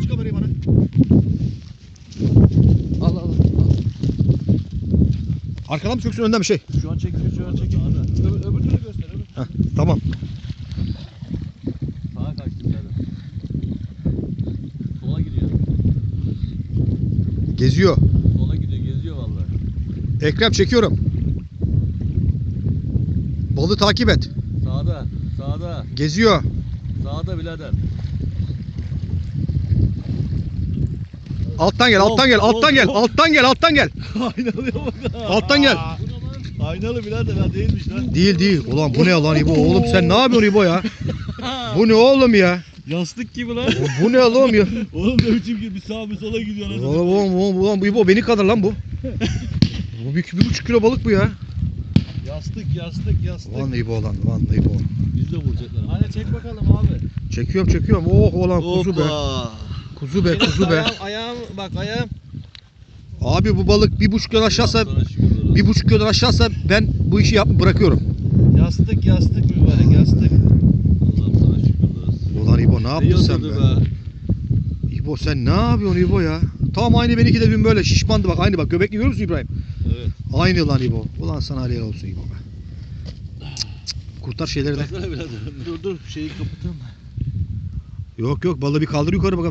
Aç kamerayı bana. Al al al. Arkadan mı çöksün önden bir şey? Şu an çekiyor şu an çekiyor. Öbür, öbür türlü göster öbür. Heh, tamam. Sağa kaçtı birader. Sola gidiyor. Geziyor. Sola gidiyor geziyor vallahi. Ekrem çekiyorum. Balığı takip et. Sağda. Sağda. Geziyor. Sağda birader. Alttan gel, alttan gel, alttan gel, alttan gel, alttan gel. Aynalıya bak. Alttan gel. Aynalı birader ha değilmiş lan. Değil değil. Ulan bu ne lan İbo? Oğlum sen ne yapıyorsun İbo ya? Bu ne oğlum ya? Yastık gibi lan. Bu ne oğlum ya? Oğlum ne biçim gibi sağa bir sola gidiyor anasını. Oğlum oğlum oğlum, oğlum bu İbo beni kadar lan bu. Bu bir, bir buçuk kilo balık bu ya. Yastık yastık yastık. Lan İbo lan, lan İbo. Biz de vuracaklar. Hadi çek bakalım abi. Çekiyorum çekiyorum. Oh ulan kuzu be. Kuzu be kuzu be. Ayağım, ayağım bak ayağım. Abi bu balık bir buçuk kilo aşağısa bir buçuk kilo aşağısa ben bu işi yap bırakıyorum. Yastık yastık mübarek yastık. Allah'ım sana şükürler olsun. Ulan İbo ne yaptın sen be? İbo sen ne yapıyorsun İbo ya? Tam aynı benimki de dün böyle şişmandı bak aynı bak göbekli görüyor musun İbrahim? Evet. Aynı lan İbo. Ulan sana helal olsun İbo be. Kurtar şeyleri de. Dur dur şeyi kapatayım. Yok yok balığı bir kaldır yukarı bakalım.